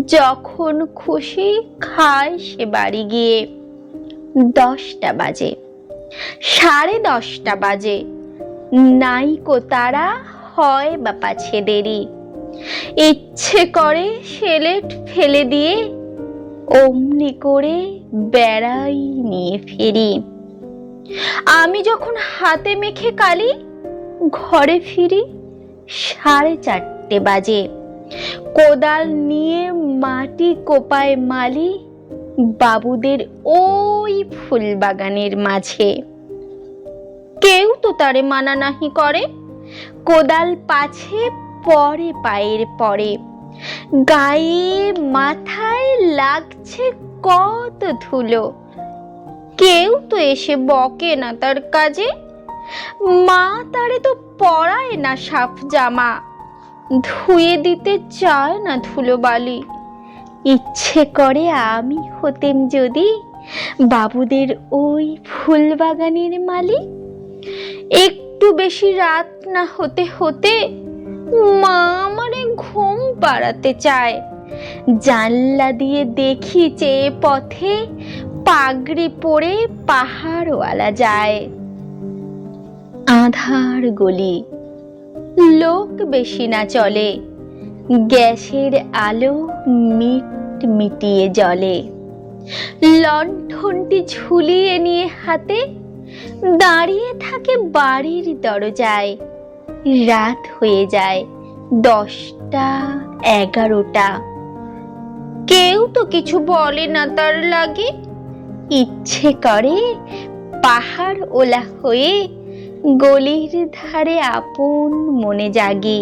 যখন খুশি খায় সে বাড়ি গিয়ে। দশটা বাজে, সাড়ে দশটা বাজে। নাইকো তারা, হয় বা পাছে দেরি। ইচ্ছে করে সেলেট ফেলে দিয়ে অমনি করে বেড়াই নিয়ে ফিরি। আমি যখন হাতে মেখে কালি, ঘরে ফিরি সাড়ে চারটে বাজে। কোদাল নিয়ে মাটি কোপায় মালি বাবুদের ওই ফুল বাগানের মাঝে। কেউ তো তারে মানা নাহি করে। কোদাল পাছে পরে পায়ের পরে। গায়ে মাথায় লাগছে কত ধুলো। কেউ তো এসে বকে না তার কাজে। মা তারে তো পরায় না সাফ জামা। ধুয়ে দিতে চায় না ধুলো বালি। ইচ্ছে করে আমি হতেম যদি বাবুদের ওই ফুল বাগানের মালিক। একটু বেশি রাত না হতে হতে মা আমারে ঘুম পাড়াতে চায়। জানলা দিয়ে দেখি যে পথে পাগড়ি পরে পাহাড়ওয়ালা যায়। আধার গলি লোক বেশি না চলে। গ্যাসের আলো মিট মিটিয়ে জ্বলে। লণ্ঠনটি ঝুলিয়ে নিয়ে হাতে দাঁড়িয়ে থাকে বাড়ির দরজায়। রাত হয়ে যায় দশটা এগারোটা। কেউ তো কিছু বলে না তার লাগে। ইচ্ছে করে পাহাড় ওলা হয়ে গলির ধারে আপন মনে জাগি।